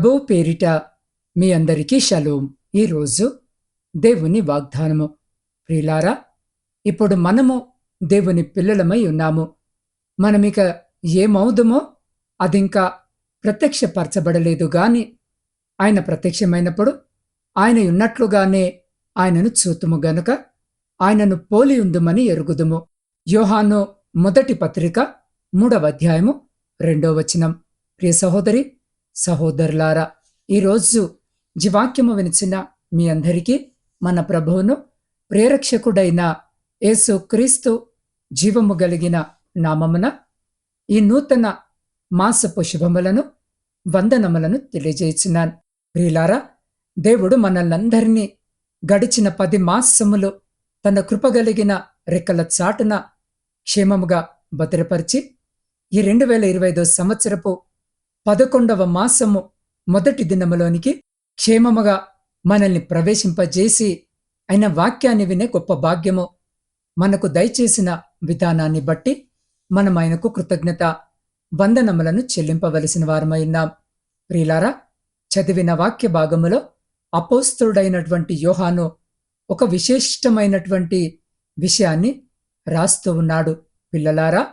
ప్రభువు పేరిట మీ అందరికీ షలోం. ఈరోజు దేవుని వాగ్దానము. ప్రిలారా ఇప్పుడు మనము దేవుని పిల్లలమై ఉన్నాము. మనమిక ఏమవుదుమో అదింకా ప్రత్యక్షపరచబడలేదు గాని ఆయన ప్రత్యక్షమైనప్పుడు ఆయన ఉన్నట్లుగానే ఆయనను చూతుము గనుక ఆయనను పోలి ఉందుమని ఎరుగుదుము. యోహాను మొదటి పత్రిక మూడవ అధ్యాయము రెండో వచనం. ప్రియ సహోదరి సహోదరులారా ఈరోజు జీవాక్యము వినిచిన మీ అందరికీ మన ప్రభువును ప్రేరక్షకుడైన యేసు క్రీస్తు జీవము కలిగిన నామమున ఈ నూతన మాసపు శుభములను వందనములను తెలియజేసినాను ప్రియులారా దేవుడు మనల్నందరినీ గడిచిన పది మాసములు తన కృపగలిగిన రెక్కల చాటున క్షేమముగా భద్రపరిచి ఈ రెండు వేల ఇరవై ఐదో సంవత్సరపు పదకొండవ మాసము మొదటి దినములోనికి క్షేమముగా మనల్ని ప్రవేశింపజేసి ఆయన వాక్యాన్ని వినే గొప్ప భాగ్యము. మనకు దయచేసిన విధానాన్ని బట్టి మనం ఆయనకు కృతజ్ఞత వందనములను చెల్లింపవలసిన వారమై ప్రియులారా చదివిన వాక్య భాగములో అపోస్తుడైనటువంటి యోహాను ఒక విశిష్టమైనటువంటి విషయాన్ని రాస్తూ ఉన్నాడు. పిల్లలారా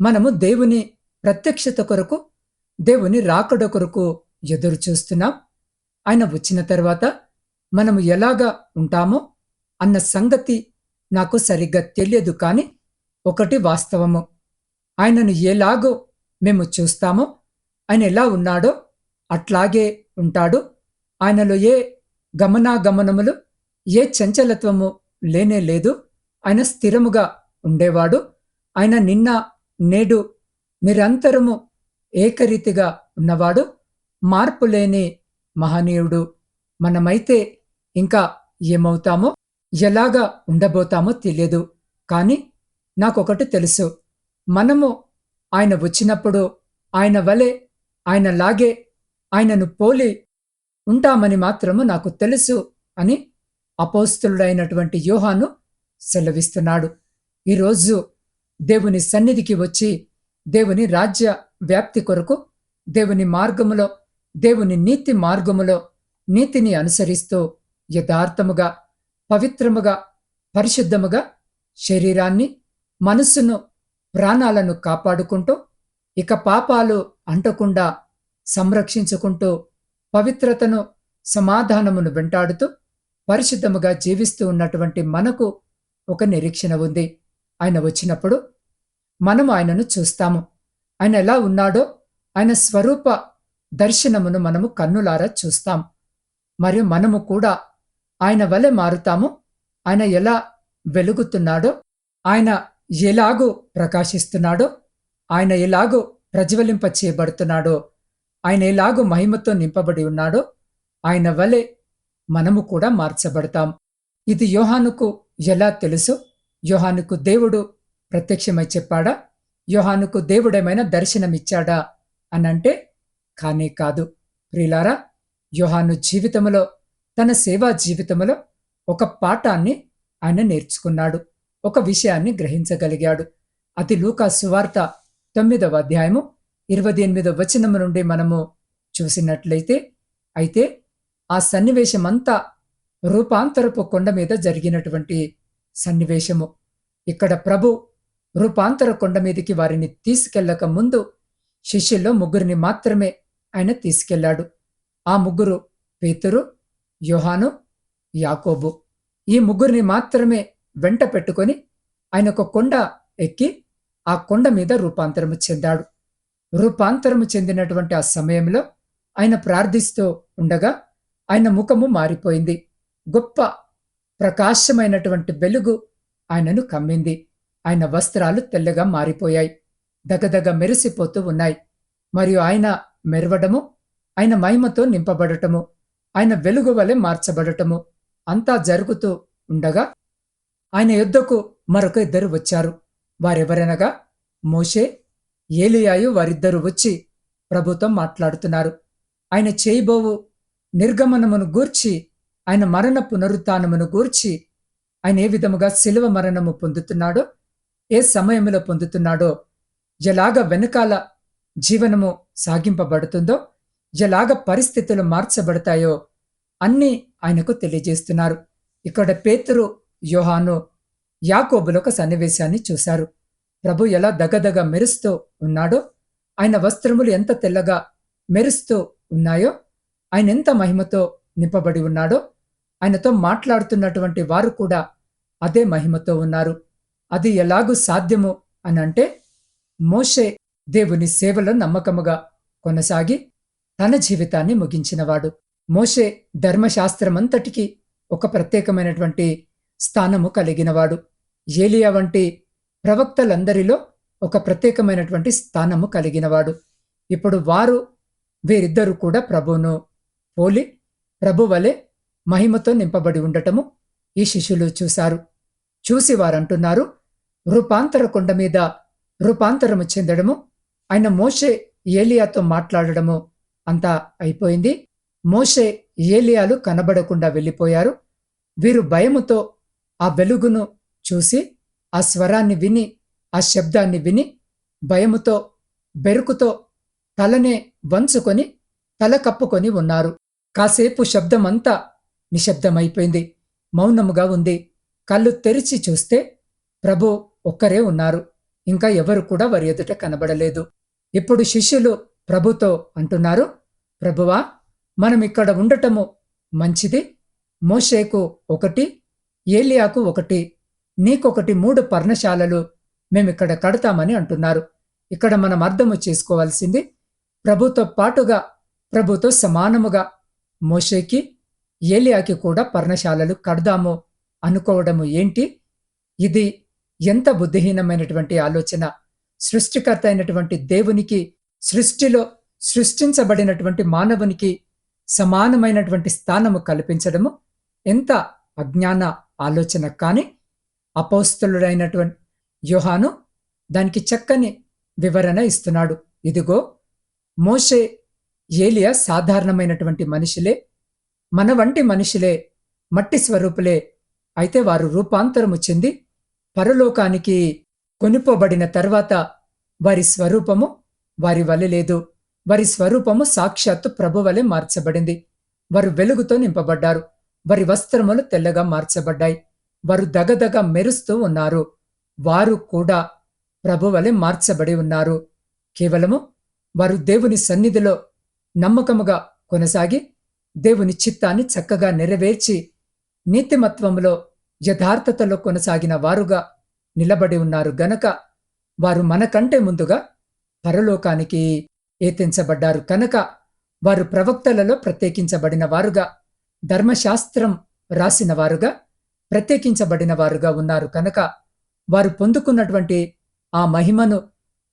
మనము దేవుని ప్రత్యక్షత కొరకు దేవుని రాకడ కొరకు ఎదురు చూస్తున్నాం. ఆయన వచ్చిన తర్వాత మనము ఎలాగా ఉంటామో అన్న సంగతి నాకు సరిగ్గా తెలియదు కానీ ఒకటి వాస్తవము. ఆయనను ఎలాగో మేము చూస్తామో ఆయన ఎలా ఉన్నాడో అట్లాగే ఉంటాడు. ఆయనలో ఏ గమనాగమనములు ఏ చంచలత్వము లేనే లేదు. ఆయన స్థిరముగా ఉండేవాడు. ఆయన నిన్న నేడు నిరంతరము ఏకరీతిగా ఉన్నవాడు మార్పు లేని మహనీయుడు. మనమైతే ఇంకా ఏమవుతామో ఎలాగా ఉండబోతామో తెలియదు. కానీ నాకొకటి తెలుసు. మనము ఆయన వచ్చినప్పుడు ఆయన వలె ఆయనలాగే ఆయనను పోలి ఉంటామని మాత్రము నాకు తెలుసు అని అపోస్తులుడైనటువంటి యోహాను సెలవిస్తున్నాడు. ఈరోజు దేవుని సన్నిధికి వచ్చి దేవుని రాజ్య వ్యాప్తి కొరకు దేవుని మార్గములో దేవుని నీతి మార్గములో నీతిని అనుసరిస్తూ యథార్థముగా పవిత్రముగా పరిశుద్ధముగా శరీరాన్ని మనస్సును ప్రాణాలను కాపాడుకుంటూ ఇక పాపాలు అంటకుండా సంరక్షించుకుంటూ పవిత్రతను సమాధానమును వెంటాడుతూ పరిశుద్ధముగా జీవిస్తూ ఉన్నటువంటి మనకు ఒక నిరీక్షణ ఉంది. ఆయన వచ్చినప్పుడు మనం ఆయనను చూస్తాము. ఆయన ఎలా ఉన్నాడో ఆయన స్వరూప దర్శనమును మనము కన్నులారా చూస్తాం. మరియు మనము కూడా ఆయన వలె మారుతాము. ఆయన ఎలా వెలుగుతున్నాడో ఆయన ఎలాగూ ప్రకాశిస్తున్నాడో ఆయన ఎలాగూ ప్రజ్వలింప చేయబడుతున్నాడో ఆయన ఎలాగూ మహిమతో నింపబడి ఉన్నాడో ఆయన వలె మనము కూడా మార్చబడతాం. ఇది యోహానుకు ఎలా తెలుసు? యోహానుకు దేవుడు ప్రత్యక్షమై చెప్పాడా? యోహానుకు దేవుడేమైనా దర్శనమిచ్చాడా అనంటే కానే కాదు. ప్రిలారా యోహాను జీవితములో తన సేవా జీవితములో ఒక పాఠాన్ని ఆయన నేర్చుకున్నాడు. ఒక విషయాన్ని గ్రహించగలిగాడు. అతి లూకా సువార్త తొమ్మిదవ అధ్యాయము ఇరవై ఎనిమిదవ వచనము నుండి మనము చూసినట్లయితే అయితే ఆ సన్నివేశమంతా రూపాంతరపు కొండ మీద జరిగినటువంటి సన్నివేశము. ఇక్కడ ప్రభు రూపాంతర కొండ మీదకి వారిని తీసుకెళ్ళక ముందు శిష్యుల్లో ముగ్గురిని మాత్రమే ఆయన తీసుకెళ్ళాడు ఆ ముగ్గురు పేతురు యోహాను యాకోబు. ఈ ముగ్గురిని మాత్రమే వెంట పెట్టుకొని ఆయన ఒక కొండ ఎక్కి ఆ కొండ మీద రూపాంతరము చెందాడు. రూపాంతరము చెందినటువంటి ఆ సమయంలో ఆయన ప్రార్థిస్తూ ఉండగా ఆయన ముఖము మారిపోయింది. గొప్ప ప్రకాశమైనటువంటి వెలుగు ఆయనను కమ్మింది. ఆయన వస్త్రాలు తెల్లగా మారిపోయాయి. దగదగ మెరిసిపోతూ ఉన్నాయి. మరియు ఆయన మెరవడము ఆయన మహిమతో నింపబడటము ఆయన వెలుగు వలె మార్చబడటము అంతా జరుగుతూ ఉండగా ఆయన యుద్ధకు మరొక ఇద్దరు వచ్చారు. వారెవరనగా? మోషే ఏలియాయు వారిద్దరూ వచ్చి ప్రభుతో మాట్లాడుతున్నారు. ఆయన చేయబోవు నిర్గమనమును గూర్చి ఆయన మరణ పునరుత్నమును గూర్చి ఆయన ఏ విధముగా శిలువ మరణము పొందుతున్నాడో ఏ సమయంలో పొందుతున్నాడో ఎలాగ వెనకాల జీవనము సాగింపబడుతుందో ఎలాగ పరిస్థితులు మార్చబడతాయో అన్నీ ఆయనకు తెలియజేస్తున్నారు. ఇక్కడ పేతురు యోహాను యాకోబులొక ఒక సన్నివేశాన్ని చూశారు. ప్రభు ఎలా దగదగ మెరుస్తూ ఉన్నాడో ఆయన వస్త్రములు ఎంత తెల్లగా మెరుస్తూ ఉన్నాయో ఆయన ఎంత మహిమతో నింపబడి ఉన్నాడో ఆయనతో మాట్లాడుతున్నటువంటి వారు కూడా అదే మహిమతో ఉన్నారు. అది ఎలాగూ సాధ్యము అనంటే మోషే దేవుని సేవలో నమ్మకముగా కొనసాగి తన జీవితాన్ని ముగించినవాడు. మోషే ధర్మశాస్త్రమంతటికి ఒక ప్రత్యేకమైనటువంటి స్థానము కలిగినవాడు. ఏలియా వంటి ప్రవక్తలందరిలో ఒక ప్రత్యేకమైనటువంటి స్థానము కలిగినవాడు. ఇప్పుడు వారు వీరిద్దరూ కూడా ప్రభువును పోలి ప్రభువలే మహిమతో నింపబడి ఉండటము ఈ శిష్యులు చూశారు. చూసి వారంటున్నారు రూపాంతర కొండ మీద రూపాంతరము చెందడము. ఆయన మోషే ఏలియాతో మాట్లాడడము అంతా అయిపోయింది. మోషే ఏలియాలు కనబడకుండా వెళ్ళిపోయారు. వీరు భయముతో ఆ వెలుగును చూసి ఆ స్వరాన్ని విని ఆ శబ్దాన్ని విని భయముతో బెరుకుతో తలనే వంచుకొని తల కప్పుకొని ఉన్నారు. కాసేపు శబ్దమంతా నిశ్శబ్దమైపోయింది. మౌనముగా ఉంది. కళ్ళు తెరిచి చూస్తే ప్రభు ఒక్కరే ఉన్నారు. ఇంకా ఎవరు కూడా వారి ఎదుట కనబడలేదు. ఇప్పుడు శిష్యులు ప్రభుతో అంటున్నారు ప్రభువా మనం ఇక్కడ ఉండటము మంచిది. మోషేకు ఒకటి ఏలియాకు ఒకటి నీకొకటి మూడు పర్ణశాలలు మేమిక్కడ కడతామని అంటున్నారు. ఇక్కడ మనం అర్థము చేసుకోవాల్సింది ప్రభుతో పాటుగా ప్రభుతో సమానముగా మోషేకి ఏలియాకి కూడా పర్ణశాలలు కడదాము అనుకోవడము ఏంటి? ఇది ఎంత బుద్ధిహీనమైనటువంటి ఆలోచన సృష్టికర్త అయినటువంటి దేవునికి సృష్టిలో సృష్టించబడినటువంటి మానవునికి సమానమైనటువంటి స్థానము కల్పించడము ఎంత అజ్ఞాన ఆలోచన. కానీ అపౌస్తులుడైనటువంటి యోహాను దానికి చక్కని వివరణ ఇస్తున్నాడు. ఇదిగో మోషే ఏలియా సాధారణమైనటువంటి మనుషులే మన వంటి మనుషులే మట్టి స్వరూపులే అయితే వారు రూపాంతరము చెంది పరలోకానికి కొనుపబడిన తర్వాత వారి స్వరూపము వారి వలె లేదు. వారి స్వరూపము సాక్షాత్తు ప్రభువలే మార్చబడింది. వారు వెలుగుతో నింపబడ్డారు. వారి వస్త్రములు తెల్లగా మార్చబడ్డాయి. వారు దగదగ మెరుస్తూ ఉన్నారు. వారు కూడా ప్రభువలే మార్చబడి ఉన్నారు. కేవలము వారు దేవుని సన్నిధిలో నమ్మకముగా కొనసాగి దేవుని చిత్తాన్ని చక్కగా నెరవేర్చి నీతిమత్వంలో యథార్థతలో కొనసాగిన వారుగా నిలబడి ఉన్నారు గనక వారు మనకంటే ముందుగా పరలోకానికి ఏతించబడ్డారు కనుక వారు ప్రవక్తలలో ప్రత్యేకించబడిన వారుగా ధర్మశాస్త్రం రాసిన వారుగా ప్రత్యేకించబడిన వారుగా ఉన్నారు కనుక వారు పొందుకున్నటువంటి ఆ మహిమను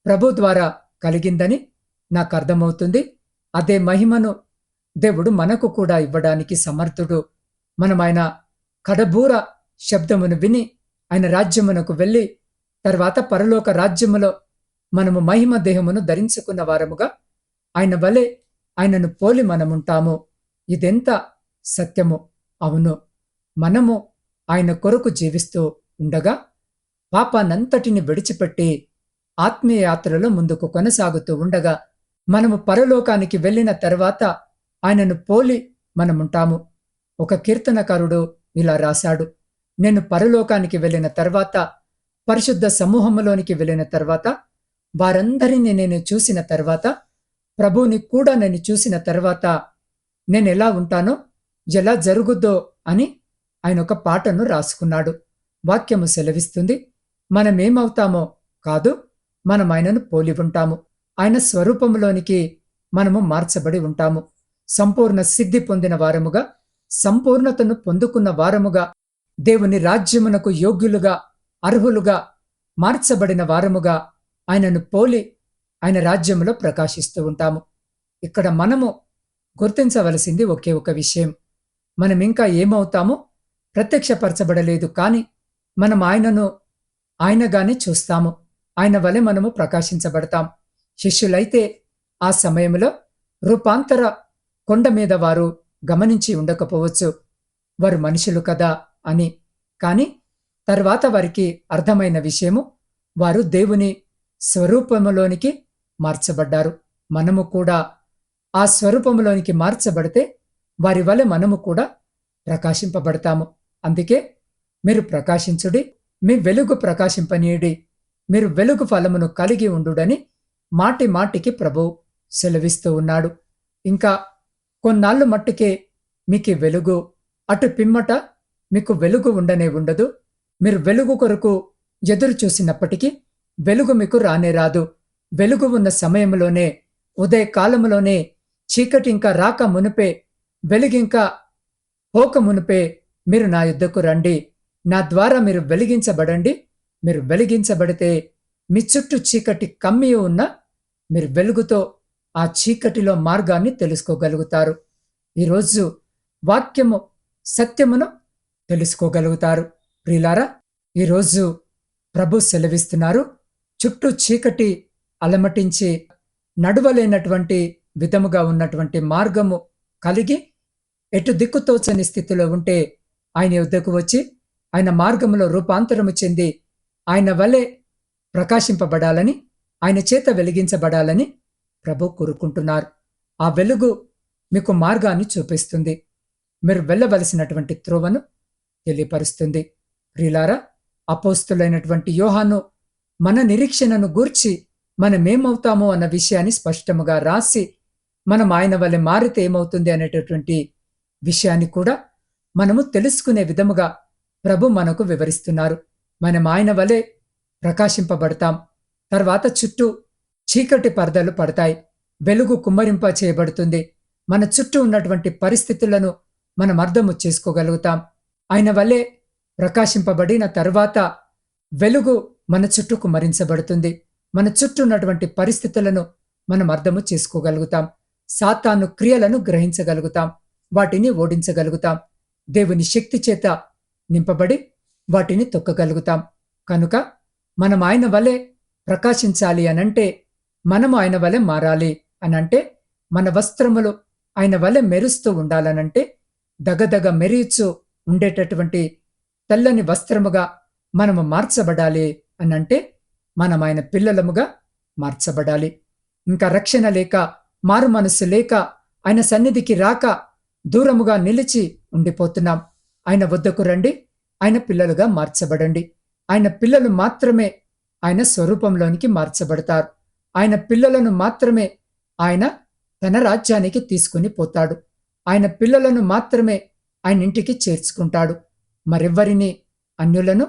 ప్రభు ద్వారా కలిగిందని నాకు అర్థమవుతుంది. అదే మహిమను దేవుడు మనకు కూడా ఇవ్వడానికి సమర్థుడు. మనం ఆయన కడబూర శబ్దమును విని ఆయన రాజ్యమునకు వెళ్ళి తర్వాత పరలోక రాజ్యములో మనము మహిమ దేహమును ధరించుకున్న వారముగా ఆయన వలె ఆయనను పోలి మనముంటాము. ఇదెంత సత్యము! అవును మనము ఆయన కొరకు జీవిస్తూ ఉండగా పాపానంతటిని విడిచిపెట్టి ఆత్మీయ యాత్రలో ముందుకు కొనసాగుతూ ఉండగా మనము పరలోకానికి వెళ్ళిన తర్వాత ఆయనను పోలి మనముంటాము. ఒక కీర్తనకారుడు ఇలా రాశాడు. నేను పరలోకానికి వెళ్ళిన తర్వాత పరిశుద్ధ సమూహంలోనికి వెళ్ళిన తర్వాత వారందరినీ నేను చూసిన తర్వాత ప్రభువుని కూడా నేను చూసిన తర్వాత నేను ఎలా ఉంటానో ఎలా జరుగుద్దో అని ఆయన ఒక పాటను రాసుకున్నాడు. వాక్యము సెలవిస్తుంది మనమేమవుతామో కాదు మనం ఆయనను పోలి ఉంటాము. ఆయన స్వరూపంలోనికి మనము మార్చబడి ఉంటాము. సంపూర్ణ సిద్ధి పొందిన వారముగా సంపూర్ణతను పొందుకున్న వారముగా దేవుని రాజ్యమునకు యోగ్యులుగా అర్హులుగా మార్చబడిన వారముగా ఆయనను పోలి ఆయన రాజ్యములో ప్రకాశిస్తూ ఉంటాము. ఇక్కడ మనము గుర్తించవలసింది ఒకే ఒక విషయం. మనం ఇంకా ఏమవుతామో ప్రత్యక్షపరచబడలేదు కానీ మనం ఆయనను ఆయనగానే చూస్తాము. ఆయన వలె మనము ప్రకాశించబడతాం. శిష్యులైతే ఆ సమయంలో రూపాంతర కొండ మీద వారు గమనించి ఉండకపోవచ్చు. వారు మనుషులు కదా. అని. కాని తర్వాత వారికి అర్థమైన విషయము వారు దేవుని స్వరూపములోనికి మార్చబడ్డారు. మనము కూడా ఆ స్వరూపంలోనికి మార్చబడితే వారి వల్ల మనము కూడా ప్రకాశింపబడతాము. అందుకే మీరు ప్రకాశించుడి మీ వెలుగు ప్రకాశింపనీయుడి మీరు వెలుగు ఫలమును కలిగి ఉండుడని మాటి మాటికి ప్రభు సెలవిస్తూ ఉన్నాడు. ఇంకా కొన్నాళ్ళు మట్టుకే మీకు వెలుగు అటు పిమ్మట మీకు వెలుగు ఉండనే ఉండదు. మీరు వెలుగు కొరకు ఎదురు చూసినప్పటికీ వెలుగు మీకు రానే రాదు. వెలుగు ఉన్న సమయంలోనే ఉదయకాలంలోనే చీకటి ఇంకా రాక మునుపే వెలుగింకా పోక మునుపే మీరు నా యుద్ధకు రండి. నా ద్వారా మీరు వెలిగించబడండి. మీరు వెలిగించబడితే మీ చుట్టూ చీకటి కమ్మి ఉన్న మీరు వెలుగుతో ఆ చీకటిలో మార్గాన్ని తెలుసుకోగలుగుతారు. ఈరోజు వాక్యము సత్యమును తెలుసుకోగలుగుతారు. ప్రిలారా ఈరోజు ప్రభు సెలవిస్తున్నారు. చుట్టూ చీకటి అలమటించి నడువలేనటువంటి విధముగా ఉన్నటువంటి మార్గము కలిగి ఎటు దిక్కుతోచని స్థితిలో ఉంటే ఆయన యుద్ధకు వచ్చి ఆయన మార్గంలో రూపాంతరము చెంది ఆయన వలె ప్రకాశింపబడాలని ఆయన చేత వెలిగించబడాలని ప్రభు కోరుకుంటున్నారు. ఆ వెలుగు మీకు మార్గాన్ని చూపిస్తుంది. మీరు వెళ్ళవలసినటువంటి త్రోవను తెలియపరుస్తుంది. ప్రిలారా అపోస్తులైనటువంటి యోహాను మన నిరీక్షణను గూర్చి మనమేమవుతామో అన్న విషయాన్ని స్పష్టముగా రాసి మనం ఆయన వల్ల మారితే ఏమవుతుంది అనేటటువంటి విషయాన్ని కూడా మనము తెలుసుకునే విధముగా ప్రభు మనకు వివరిస్తున్నారు. మనం ఆయన వలె ప్రకాశింపబడతాం. తర్వాత చుట్టూ చీకటి పరదలు పడతాయి. వెలుగు కుమ్మరింప చేయబడుతుంది మన చుట్టూ ఉన్నటువంటి పరిస్థితులను మనం అర్థము చేసుకోగలుగుతాం. ఆయన వలె ప్రకాశింపబడిన తర్వాత వెలుగు మన చుట్టూకు మరించబడుతుంది. మన చుట్టూ ఉన్నటువంటి పరిస్థితులను మనం అర్థము చేసుకోగలుగుతాం. సాతాను క్రియలను గ్రహించగలుగుతాం. వాటిని ఓడించగలుగుతాం. దేవుని శక్తి చేత నింపబడి వాటిని తొక్కగలుగుతాం. కనుక మనం ఆయన వలె ప్రకాశించాలి అనంటే మనం ఆయన వలె మారాలి అనంటే మన వస్త్రములు ఆయన వలె మెరుస్తూ ఉండాలనంటే దగదగ మెరియుచు ఉండేటటువంటి తెల్లని వస్త్రముగా మనము మార్చబడాలి అనంటే మనం ఆయన పిల్లలముగా మార్చబడాలి. ఇంకా రక్షణ లేక మారు మనస్సు లేక ఆయన సన్నిధికి రాక దూరముగా నిలిచి ఉండిపోతున్నాం. ఆయన వద్దకు రండి ఆయన పిల్లలుగా మార్చబడండి. ఆయన పిల్లలు మాత్రమే ఆయన స్వరూపంలోనికి మార్చబడతారు. ఆయన పిల్లలను మాత్రమే ఆయన తన రాజ్యానికి తీసుకుని పోతాడు. ఆయన పిల్లలను మాత్రమే ఆయన ఇంటికి చేర్చుకుంటాడు. మరెవ్వరిని? అన్యులను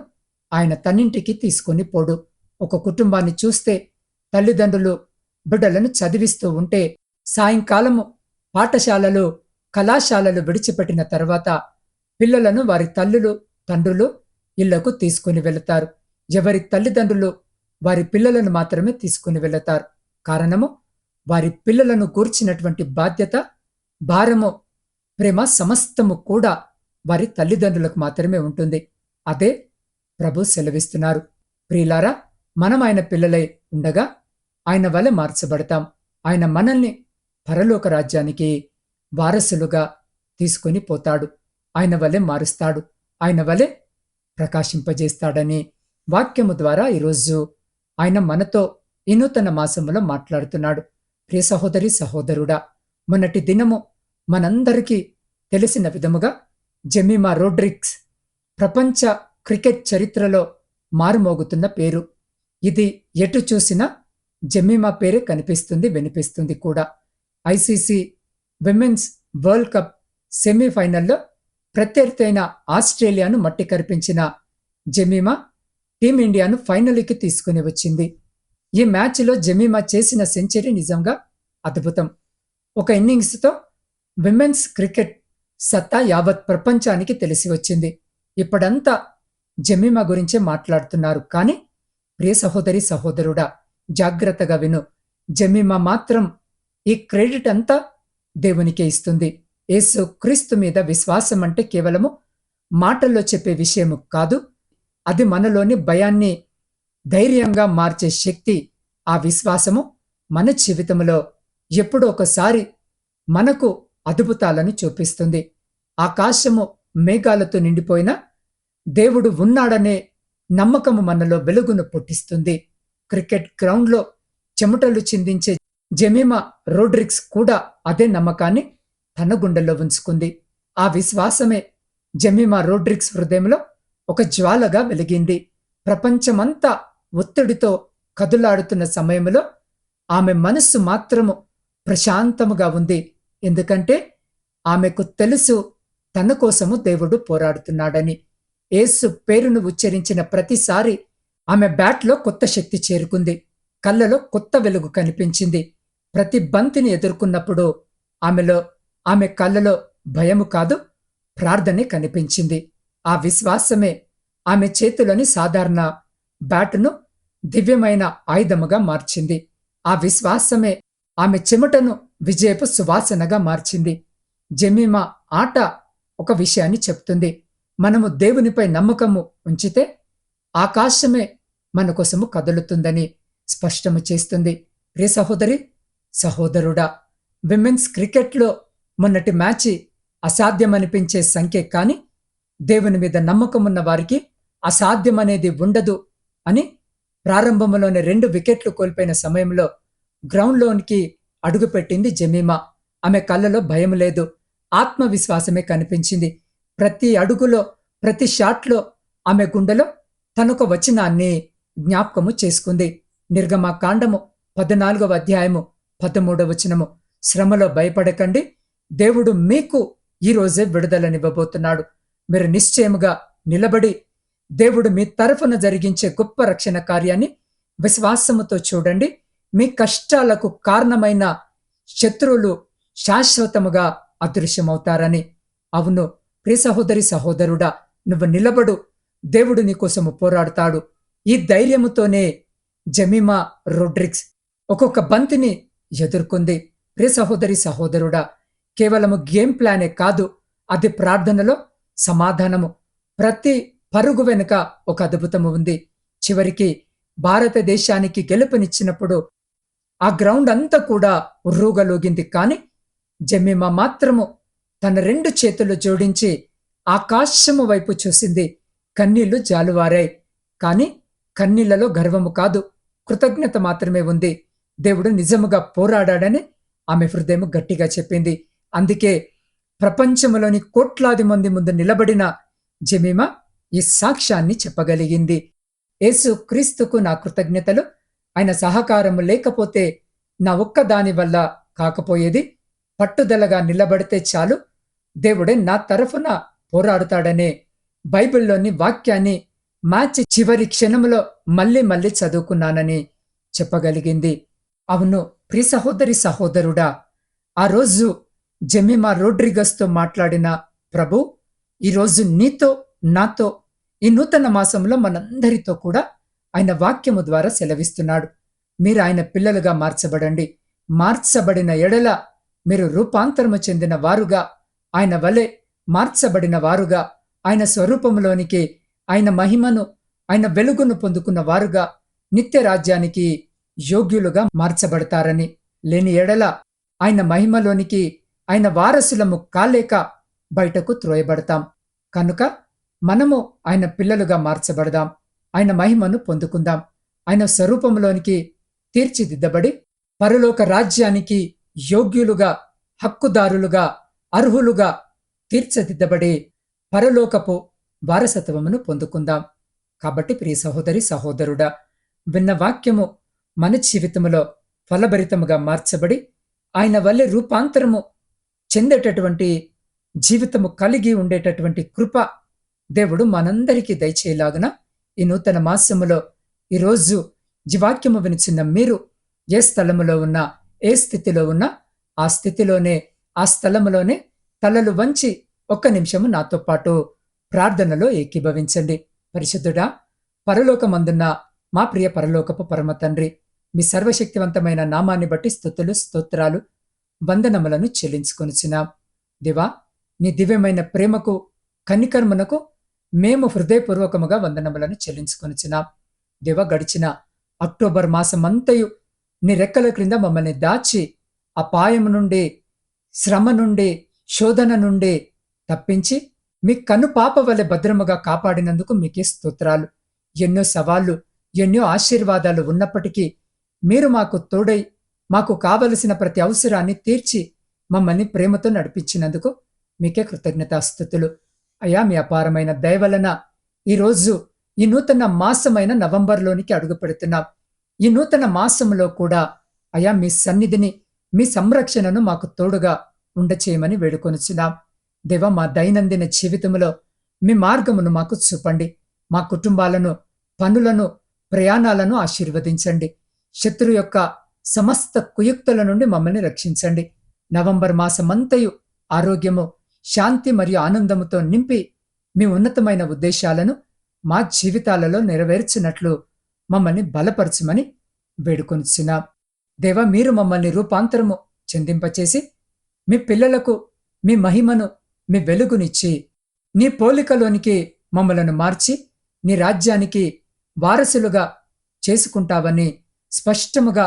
ఆయన తన్నింటికి తీసుకొని పోడు. ఒక కుటుంబాన్ని చూస్తే తల్లిదండ్రులు బిడ్డలను చదివిస్తూ ఉంటే సాయంకాలము పాఠశాలలు కళాశాలలు విడిచిపెట్టిన తర్వాత పిల్లలను వారి తల్లులు తండ్రులు ఇళ్ళకు తీసుకుని వెళతారు. ఎవరి తల్లిదండ్రులు వారి పిల్లలను మాత్రమే తీసుకుని వెళతారు. కారణము వారి పిల్లలను కూర్చినటువంటి బాధ్యత భారము ప్రేమ సమస్తము కూడా వారి తల్లిదండ్రులకు మాత్రమే ఉంటుంది. అదే ప్రభు సెలవిస్తున్నారు. ప్రియులారా మనం ఆయన పిల్లలై ఉండగా ఆయన వలె మార్చబడతాం. ఆయన మనల్ని పరలోక రాజ్యానికి వారసులుగా తీసుకొని పోతాడు. ఆయన వలె మారుస్తాడు. ఆయన వలె ప్రకాశింపజేస్తాడని వాక్యము ద్వారా ఈరోజు ఆయన మనతో ఈ నూతన మాసములో మాట్లాడుతున్నాడు. ప్రియ సహోదరి సహోదరుడా మొన్నటి దినము మనందరికీ తెలిసిన విధముగా జెమిమా రోడ్రిక్స్ ప్రపంచ క్రికెట్ చరిత్రలో మారుమోగుతున్న పేరు. ఇది ఎటు చూసినా జెమిమా పేరే కనిపిస్తుంది వినిపిస్తుంది కూడా. ఐసీసీ విమెన్స్ వరల్డ్ కప్ సెమీఫైనల్లో ప్రత్యర్థైన ఆస్ట్రేలియాను మట్టి కరిపించిన జమీమా టీమిండియాను ఫైనల్కి తీసుకుని వచ్చింది. ఈ మ్యాచ్లో జమీమా చేసిన సెంచరీ నిజంగా అద్భుతం. ఒక ఇన్నింగ్స్తో విమెన్స్ క్రికెట్ సత్తా యావత్ ప్రపంచానికి తెలిసి వచ్చింది. ఇప్పుడంతా జమీమా గురించే మాట్లాడుతున్నారు. కానీ ప్రియ సహోదరి సహోదరుడా జాగ్రత్తగా విను. జమీమా మాత్రం ఈ క్రెడిట్ అంతా దేవునికే ఇస్తుంది. యేసు క్రీస్తు మీద విశ్వాసం అంటే కేవలము మాటల్లో చెప్పే విషయము కాదు. అది మనలోని భయాన్ని ధైర్యంగా మార్చే శక్తి ఆ విశ్వాసము మన జీవితంలో ఎప్పుడో ఒకసారి మనకు అద్భుతాలను చూపిస్తుంది. ఆకాశము మేఘాలతో నిండిపోయిన దేవుడు ఉన్నాడనే నమ్మకము మనలో వెలుగును పుట్టిస్తుంది. క్రికెట్ గ్రౌండ్లో చెమటలు చిందించే జమీమా రోడ్రిక్స్ కూడా అదే నమ్మకాన్ని తన గుండెల్లో ఉంచుకుంది. ఆ విశ్వాసమే జెమిమా రోడ్రిక్స్ హృదయంలో ఒక జ్వాలగా వెలిగింది. ప్రపంచమంతా ఒత్తిడితో కదులాడుతున్న సమయంలో ఆమె మనస్సు మాత్రము ప్రశాంతముగా ఉంది. ఎందుకంటే ఆమెకు తెలుసు తన కోసము దేవుడు పోరాడుతున్నాడని. ఏసు పేరును ఉచ్చరించిన ప్రతిసారి ఆమె బ్యాట్లో కొత్త శక్తి చేరుకుంది. కళ్ళలో కొత్త వెలుగు కనిపించింది. ప్రతి బంతిని ఎదుర్కొన్నప్పుడు ఆమెలో ఆమె కళ్ళలో భయము కాదు ప్రార్థనే కనిపించింది. ఆ విశ్వాసమే ఆమె చేతిలోని సాధారణ బ్యాటును దివ్యమైన ఆయుధముగా మార్చింది. ఆ విశ్వాసమే ఆమె చెమటను విజయపు సువాసనగా మార్చింది. జమీమా ఆట ఒక విషయాన్ని చెప్తుంది. మనము దేవునిపై నమ్మకము ఉంచితే ఆకాశమే మన కోసము కదులుతుందని స్పష్టము చేస్తుంది. ప్రియ సహోదరి సహోదరుడా విమెన్స్ క్రికెట్లో మొన్నటి మ్యాచ్ అసాధ్యమనిపించే సంఖ్య కానీ దేవుని మీద నమ్మకమున్న వారికి అసాధ్యమనేది ఉండదు అని ప్రారంభంలోనే రెండు వికెట్లు కోల్పోయిన సమయంలో గ్రౌండ్లోనికి అడుగుపెట్టింది జమీమా. ఆమె కళ్ళలో భయం లేదు. ఆత్మవిశ్వాసమే కనిపించింది. ప్రతి అడుగులో ప్రతి షాట్లో ఆమె గుండెలో తనొక వచనాన్ని జ్ఞాపకము చేసుకుంది. నిర్గమా కాండము పద్నాలుగవ అధ్యాయము పదమూడవ వచనము. శ్రమలో భయపడకండి. దేవుడు మీకు ఈ రోజే విడుదలనివ్వబోతున్నాడు. మీరు నిశ్చయముగా నిలబడి దేవుడు మీ తరఫున జరిగించే గొప్ప రక్షణ కార్యాన్ని విశ్వాసముతో చూడండి. మీ కష్టాలకు కారణమైన శత్రువులు శాశ్వతముగా అదృశ్యమవుతారని. అవును ప్రియ సహోదరి సహోదరుడా నువ్వు నిలబడు. దేవుడు నీకోసము పోరాడతాడు. ఈ ధైర్యముతోనే జమీమా రోడ్రిక్స్ ఒక్కొక్క బంతిని ఎదుర్కొంది. ప్రియ సహోదరి సహోదరుడా కేవలము గేమ్ ప్లానే కాదు అది ప్రార్థనలో సమాధానము. ప్రతి పరుగు వెనుక ఒక అద్భుతము ఉంది. చివరికి భారతదేశానికి గెలుపునిచ్చినప్పుడు ఆ గ్రౌండ్ అంతా కూడా ఉర్రూగలోగింది కాని జమీమా మాత్రము తన రెండు చేతులు జోడించి ఆకాశము వైపు చూసింది. కన్నీళ్ళు జాలువారాయి కానీ కన్నీళ్ళలో గర్వము కాదు. కృతజ్ఞత మాత్రమే ఉంది. దేవుడు నిజముగా పోరాడాడని ఆమె హృదయం గట్టిగా చెప్పింది. అందుకే ప్రపంచంలోని కోట్లాది మంది ముందు నిలబడిన జమీమా ఈ సాక్ష్యాన్ని చెప్పగలిగింది. యేసు క్రీస్తుకు నా కృతజ్ఞతలు. ఆయన సహకారము లేకపోతే నా ఒక్క దాని వల్ల కాకపోయేది. పట్టుదలగా నిలబడితే చాలు. దేవుడే నా తరఫున పోరాడుతాడనే బైబిల్లోని వాక్యాన్ని మ్యాచ్ చివరి క్షణంలో మళ్ళీ మళ్ళీ చదువుకున్నానని చెప్పగలిగింది. అవును ప్రి సహోదరి సహోదరుడా ఆ రోజు జమిమా రోడ్రిగస్తో మాట్లాడిన ప్రభు ఈరోజు నీతో నాతో ఈ నూతన మాసంలో మనందరితో కూడా ఆయన వాక్యము ద్వారా సెలవిస్తున్నాడు. మీరు ఆయన పిల్లలుగా మార్చబడండి. మార్చబడిన ఎడల మీరు రూపాంతరము చెందిన వారుగా ఆయన వలె మార్చబడిన వారుగా ఆయన స్వరూపంలోనికి ఆయన మహిమను ఆయన వెలుగును పొందుకున్న వారుగా నిత్య రాజ్యానికి యోగ్యులుగా మార్చబడతారని. లేని ఎడల ఆయన మహిమలోనికి ఆయన వారసులము కాలేక బయటకు త్రోయబడతాం. కనుక మనము ఆయన పిల్లలుగా మార్చబడదాం. ఆయన మహిమను పొందుకుందాం. ఆయన స్వరూపంలోనికి తీర్చిదిద్దబడి పరలోక రాజ్యానికి యోగ్యులుగా హక్కుదారులుగా అర్హులుగా తీర్చిదిద్దబడి పరలోకపు వారసత్వమును పొందుకుందాం. కాబట్టి ప్రియ సహోదరి సహోదరుడా విన్న వాక్యము మన జీవితములో ఫలభరితముగా మార్చబడి ఆయన వల్లే రూపాంతరము చెందేటటువంటి జీవితము కలిగి ఉండేటటువంటి కృప దేవుడు మనందరికీ దయచేయలాగున ఈ నూతన మాసములో ఈరోజు జీవాక్యము వినిచిన మీరు ఏ స్థలములో ఉన్నా ఏ స్థితిలో ఉన్నా ఆ స్థితిలోనే ఆ స్థలములోనే తలలు వంచి ఒక్క నిమిషము నాతో పాటు ప్రార్థనలో ఏకీభవించండి. పరిశుద్ధుడా పరలోకమందున్న మా ప్రియ పరలోకపు పరమ తండ్రి మీ సర్వశక్తివంతమైన నామాన్ని బట్టి స్థుతులు స్తోత్రాలు వందనములను చెల్లించుకొనిచున్నాం. దివా నీ దివ్యమైన ప్రేమకు కన్నికర్మనకు మేము హృదయపూర్వకముగా వందనములను చెల్లించుకొనిచున్నాం. దివ గడిచిన అక్టోబర్ మాసమంతయు నీ రెక్కల క్రింద మమ్మల్ని దాచి అపాయము నుండి శ్రమ నుండి శోధన నుండి తప్పించి మీ కను పాప వలె భద్రముగా కాపాడినందుకు మీకే స్తోత్రాలు. ఎన్నో సవాళ్ళు ఎన్నో ఆశీర్వాదాలు ఉన్నప్పటికీ మీరు మాకు తోడై మాకు కావలసిన ప్రతి అవసరాన్ని తీర్చి మమ్మల్ని ప్రేమతో నడిపించినందుకు మీకే కృతజ్ఞతాస్థుతులు. అయా మీ అపారమైన దయవలన ఈరోజు ఈ నూతన మాసమైన నవంబర్లోనికి అడుగుపెడుతున్నాం. ఈ నూతన మాసంలో కూడా అయా మీ సన్నిధిని మీ సంరక్షణను మాకు తోడుగా ఉండచేయమని వేడుకొనుచున్నాం. దేవ మా దైనందిన జీవితంలో మీ మార్గమును మాకు చూపండి. మా కుటుంబాలను పనులను ప్రయాణాలను ఆశీర్వదించండి. శత్రు యొక్క సమస్త కుయుక్తుల నుండి మమ్మల్ని రక్షించండి. నవంబర్ మాసమంతయు ఆరోగ్యము శాంతి మరియు ఆనందముతో నింపి మీ ఉన్నతమైన ఉద్దేశాలను మా జీవితాలలో నెరవేర్చినట్లు మమ్మల్ని బలపరచమని వేడుకొనిచున్నాం. దేవ మీరు మమ్మల్ని రూపాంతరము చెందింపచేసి మీ పిల్లలకు మీ మహిమను మీ వెలుగునిచ్చి నీ పోలికలోనికి మమ్మలను మార్చి నీ రాజ్యానికి వారసులుగా చేసుకుంటావని స్పష్టముగా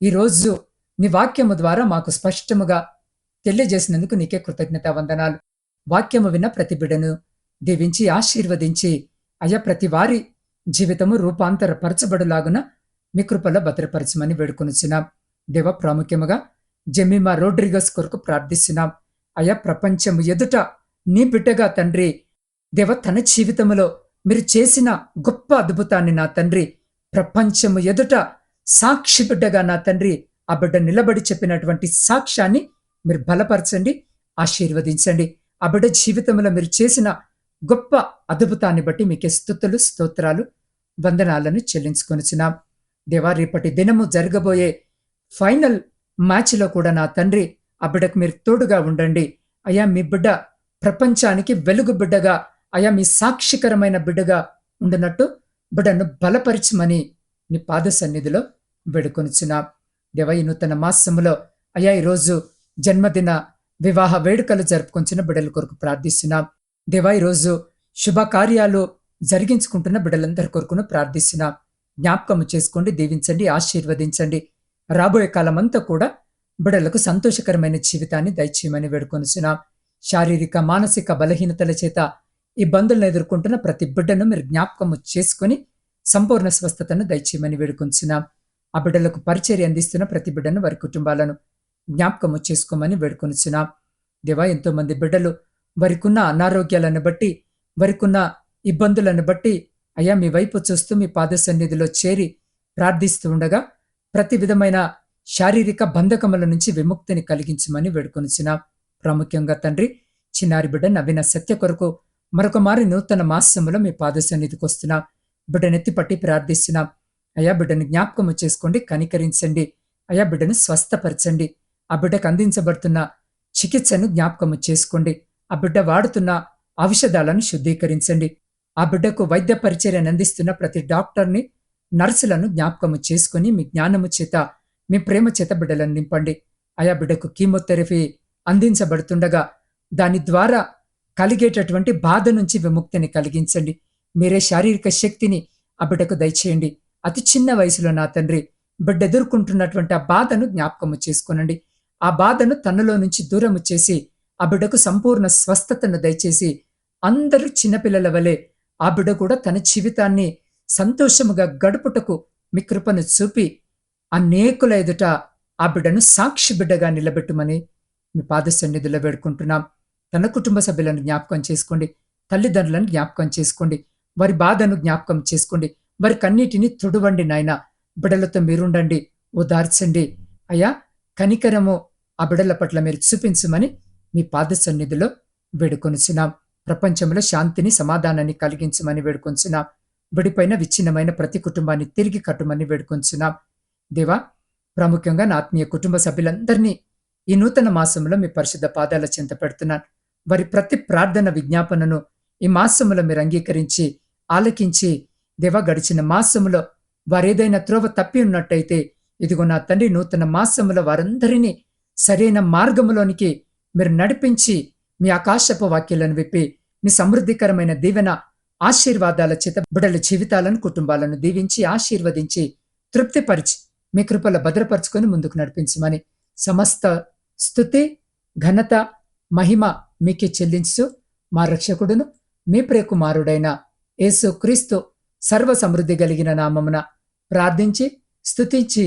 ఈరోజు నీ వాక్యము ద్వారా మాకు స్పష్టముగా తెలియజేసినందుకు నీకే కృతజ్ఞత వందనాలు వాక్యము విన్న ప్రతి బిడను దీవించి ఆశీర్వదించి అయ్యా ప్రతి వారి జీవితము రూపాంతరపరచబడులాగున మీ కృపలో భద్రపరచమని వేడుకొనిచున్నాం. దేవ ప్రాముఖ్యముగా జెమిమా రోడ్రిగస్ కొరకు ప్రార్థిస్తున్నాం. అయ్యా ప్రపంచము ఎదుట నీ బిడ్డగా తండ్రి దేవ తన జీవితములో మీరు చేసిన గొప్ప అద్భుతాన్ని నా తండ్రి ప్రపంచము ఎదుట సాక్షి బిడ్డగా నా తండ్రి ఆ బిడ్డ నిలబడి చెప్పినటువంటి సాక్ష్యాన్ని మీరు బలపరచండి ఆశీర్వదించండి. ఆ బిడ్డ జీవితంలో మీరు చేసిన గొప్ప అద్భుతాన్ని బట్టి మీకే స్థుతులు స్తోత్రాలు వందనాలను చెల్లించుకొనిచున్నాం. దేవా రేపటి దినము జరగబోయే ఫైనల్ మ్యాచ్లో కూడా నా తండ్రి ఆ బిడ్డకు మీరు తోడుగా ఉండండి. అయా మీ బిడ్డ ప్రపంచానికి వెలుగు బిడ్డగా అయా మీ సాక్షికరమైన బిడ్డగా ఉండినట్టు బిడ్డను బలపరచమని నీ పాద సన్నిధిలో వేడుకొనిచున్నాం. దేవ ఈ నూతన మాసములో అయా ఈరోజు జన్మదిన వివాహ వేడుకలు జరుపుకొంచిన బిడ్డల కొరకు ప్రార్థిస్తున్నాం. దేవా ఈరోజు శుభకార్యాలు జరిగించుకుంటున్న బిడ్డలందరి కొరకును ప్రార్థిస్తున్నాం. జ్ఞాపకము చేసుకోండి దీవించండి ఆశీర్వదించండి. రాబోయే కాలమంతా కూడా బిడ్డలకు సంతోషకరమైన జీవితాన్ని దయచేయమని వేడుకొనిచున్నాం. శారీరక మానసిక బలహీనతల చేత ఇబ్బందులను ఎదుర్కొంటున్న ప్రతి బిడ్డను మీరు జ్ఞాపకము చేసుకుని సంపూర్ణ స్వస్థతను దయచేయమని వేడుకొంచున్నాం. ఆ బిడ్డలకు పరిచర్య అందిస్తున్న ప్రతి బిడ్డను వారి కుటుంబాలను జ్ఞాపకము చేసుకోమని వేడుకొనిచున్నాం దేవా ఎంతో మంది బిడ్డలు వారికున్న అనారోగ్యాలను బట్టి వారికున్న ఇబ్బందులను బట్టి అయ్యా మీ వైపు చూస్తూ మీ పాద సన్నిధిలో చేరి ప్రార్థిస్తూ ఉండగా ప్రతి విధమైన శారీరక బంధకముల నుంచి విముక్తిని కలిగించమని వేడుకొనిచున్నాం ప్రాముఖ్యంగా తండ్రి చిన్నారి బిడ్డ నవీన సత్య కొరకు మరొక మారి నూతన మాసములో మీ పాద సన్నిధికి వస్తున్నాం బిడ్డనెత్తి పట్టి ప్రార్థిస్తున్నాం అయా బిడ్డను జ్ఞాపకము చేసుకోండి కనికరించండి అయా బిడ్డను స్వస్థపరచండి ఆ బిడ్డకు అందించబడుతున్న చికిత్సను జ్ఞాపకము చేసుకోండి. ఆ బిడ్డ వాడుతున్న ఔషధాలను శుద్ధీకరించండి. ఆ బిడ్డకు వైద్య పరిచర్యను అందిస్తున్న ప్రతి డాక్టర్ని నర్సులను జ్ఞాపకము చేసుకుని మీ జ్ఞానము చేత మీ ప్రేమ చేత బిడ్డలను నింపండి. ఆయా బిడ్డకు కీమోథెరపీ అందించబడుతుండగా దాని ద్వారా కలిగేటటువంటి బాధ నుంచి విముక్తిని కలిగించండి. మీరే శారీరక శక్తిని ఆ బిడ్డకు దయచేయండి. అతి చిన్న వయసులో నా తండ్రి బిడ్డ ఎదుర్కొంటున్నటువంటి ఆ బాధను జ్ఞాపకము చేసుకునండి. ఆ బాధను తనలో నుంచి దూరము చేసి ఆ బిడ్డకు సంపూర్ణ స్వస్థతను దయచేసి అందరూ చిన్నపిల్లల వలె ఆ బిడ్డ కూడా తన జీవితాన్ని సంతోషముగా గడుపుటకు మీ కృపను చూపి అనేకుల ఎదుట ఆ బిడ్డను సాక్షి బిడ్డగా నిలబెట్టుమని మీ పాద సన్నిధిలో వేడుకుంటున్నాం. తన కుటుంబ సభ్యులను జ్ఞాపకం చేసుకోండి. తల్లిదండ్రులను జ్ఞాపకం చేసుకోండి. వారి బాధను జ్ఞాపకం చేసుకోండి. వారి కన్నీటిని తుడవండి నాయన. బిడలతో మీరుండండి. ఓదార్చండి. అయ్యా కనికరము ఆ బిడల పట్ల మీరు చూపించమని మీ పాద సన్నిధిలో వేడుకొనుచున్నాం. ప్రపంచంలో శాంతిని సమాధానాన్ని కలిగించమని వేడుకొంచున్నాం విడిపోయిన విచ్ఛిన్నమైన ప్రతి కుటుంబాన్ని తిరిగి కట్టుమని వేడుకొంచున్నాం దేవా ప్రాముఖ్యంగా నా ఆత్మీయ కుటుంబ సభ్యులందరినీ ఈ నూతన మాసంలో మీ పరిశుద్ధ పాదాల చింత పెడుతున్నాను. వారి ప్రతి ప్రార్థన విజ్ఞాపనను ఈ మాసములో మీరు అంగీకరించి ఆలకించి దేవా గడిచిన మాసములో వారేదైనా త్రోవ తప్పి ఉన్నట్టయితే ఇదిగో నా తండ్రి నూతన మాసములో వారందరినీ సరైన మార్గములోనికి మీరు నడిపించి మీ ఆకాశపు వాక్యాలను విప్పి మీ సమృద్ధికరమైన దీవెన ఆశీర్వాదాల చేత బిడల జీవితాలను కుటుంబాలను దీవించి ఆశీర్వదించి తృప్తిపరిచి మీ కృపల భద్రపరుచుకొని ముందుకు నడిపించమని సమస్త స్థుతి ఘనత మహిమ మీకే చెల్లించు. మా రక్షకుడును మీ ప్రియకుమారుడైన యేసు క్రీస్తు సర్వ సమృద్ధి కలిగిన నామమున ప్రార్థించి స్థుతించి